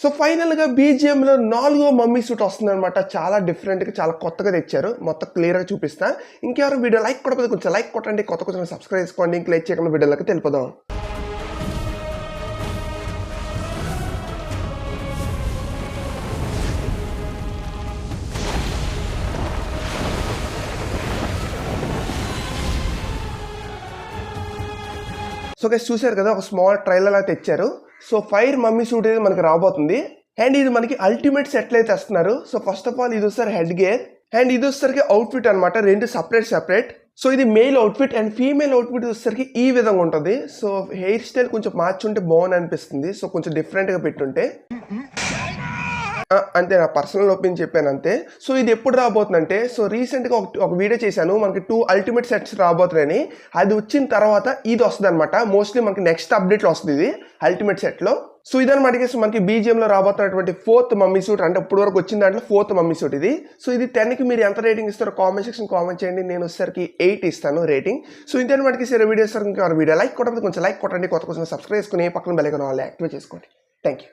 So ఫైనల్గా బీజిఎంలో నాలుగో mummy suit వస్తుంది అనమాట చాలా డిఫరెంట్గా చాలా కొత్తగా తెచ్చారు. మొత్తం క్లియర్గా చూపిస్తా. ఇంకెవరు వీడియో లైక్ కొట్టకపోతే కొంచెం లైక్ కొట్టండి. కొత్త కొంచెం సబ్స్క్రైబ్ చేసుకోండి. ఇంక లైక్ చేయకుండా వీడియోలోకి తెలిపదాం సో గైస్ చూశారు కదా ఒక స్మాల్ ట్రైలర్ అయితే తెచ్చారు. సో ఫైర్ మమ్మీ సూట్ అయితే మనకి రాబోతుంది. అండ్ ఇది మనకి అల్టిమేట్ సెట్ అయితే వస్తున్నారు సో ఫస్ట్ ఆఫ్ ఆల్ ఇది వస్తారు హెడ్ గేర్. అండ్ ఇది వచ్చేసరికి అవుట్ఫిట్ అనమాట రెండు సపరేట్ సపరేట్. సో ఇది male outfit and female outfit వచ్చేసరికి ఈ విధంగా ఉంటుంది. సో హెయిర్ స్టైల్ కొంచెం మార్చుంటే బాగుంది అనిపిస్తుంది. సో కొంచెం డిఫరెంట్గా పెట్టుంటే. అంతే నా పర్సనల్ ఒపీనియన్ చెప్పాను అంతే సో ఇది ఎప్పుడు రాబోతుందంటే సో రీసెంట్గా ఒక ఒక వీడియో చేశాను. మనకి టూ అల్టిమేట్ సెట్స్ రాబోతున్నాయని. అది వచ్చిన తర్వాత ఇది వస్తుంది అనమాట మోస్ట్లీ మనకి నెక్స్ట్ అప్డేట్లో వస్తుంది ఇది అల్టిమేట్ సెట్లో సో ఇదన్నమాట guys, మనకి బీజిఎంలో రాబోతున్నటువంటి ఫోర్త్ మమ్మీ సూట్ అంటే ఇప్పుడు వరకు వచ్చిన దాంట్లో ఫోర్త్ మమ్మీ సూట్ ఇది. సో ఇది టెన్కి మీరు ఎంత రేటింగ్ ఇస్తారో కామెంట్ సెక్షన్ కామెంట్ చేయండి. నేను వచ్చేసరికి ఎయిట్ ఇస్తాను రేటింగ్ సో ఇంతే మనకి సరే వీడియో సార్ ఇంకా వీడియో లైక్ కొట్టకపోతే కొంచెం లైక్ కొట్టండి. కొత్త కొంచెం సబ్స్క్రైబ్ చేసుకుని పక్కన బెల్ ఐకాన్ వాళ్ళు యాక్టివేట్ చేసుకోండి. Thank you